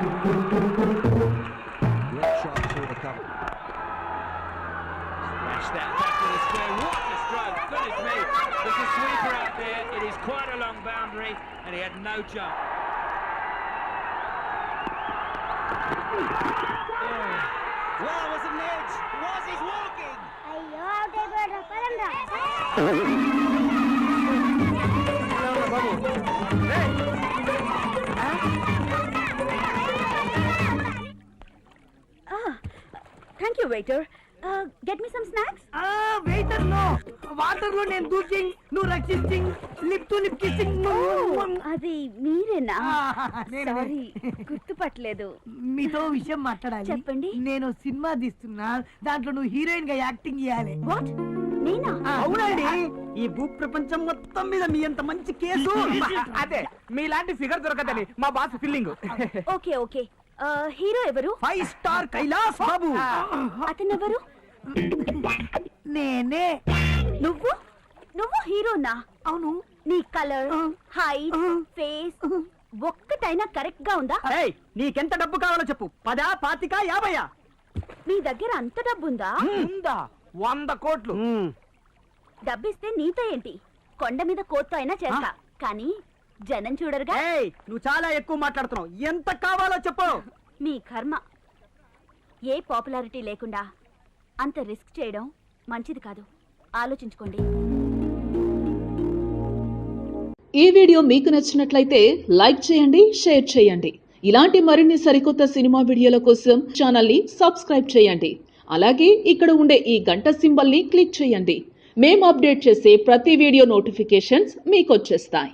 There's a sweeper out there. It is quite a long boundary, and he had no jump. Oh. Well, was an edge. Was his walking? Waiter get me some snacks waiter no వాటర్లో నేను దూకింగ్ నువ్వు రక్షించింగ్ lip to lip kissing అది మీరేనా? నేనే. Sorry గుర్తుపట్టలేదు. మీతో విషయం మాట్లాడాలి. చెప్పండి. నేను సినిమా తీస్తున్నా. దాంట్లో నువ్వు హీరోయిన్గా యాక్టింగ్ చేయాలి. వాట్ నేనా? అవునండి. ఈ భూ ప్రపంచం మొత్తం మీద మీ అంత మంచి కేసు. అదే మీలాంటి ఫిగర్ దొరకదని మా boss feeling okay okay. Hero ఎవరు? Five star Kailas Babu. అతను ఎవరు నేనే. నువ్వు? నువ్వు హీరోనా? అవును. నీ కలర్ హైట్ ఫేస్ ఒక్కటైనా కరెక్ట్గా ఉందా? ఏయ్, నీకెంత డబ్బు కావాలో చెప్పు. పదా పాతిక యాభయ్యా నీ దగ్గర అంత డబ్బుందా? ఉందా? వంద కోట్లు. డబ్బిస్తే నీతో ఏంటి? కొండ మీద కోత్తో అయినా చేస్తా. కానీ జనం చూడరుగా? ఏయ్ నువ్వు చాలా ఎక్కువ మాట్లాడుతున్నావు. ఎంత కావాలో చెప్పు. మీ కర్మ. ఏ పాపులారిటీ లేకుండా అంత రిస్క్ చేయడం మంచిది కాదు. ఆలోచించుకోండి. ఈ వీడియో మీకు నచ్చినట్లయితే లైక్ చేయండి షేర్ చేయండి. ఇలాంటి మరిన్ని సరికొత్త సినిమా వీడియోల కోసం ఛానల్ని సబ్స్క్రైబ్ చేయండి. అలాగే ఇక్కడ ఉండే ఈ గంట సింబల్ని క్లిక్ చేయండి. మేము అప్డేట్ చేసే ప్రతి వీడియో నోటిఫికేషన్స్ మీకు వచ్చేస్తాయి.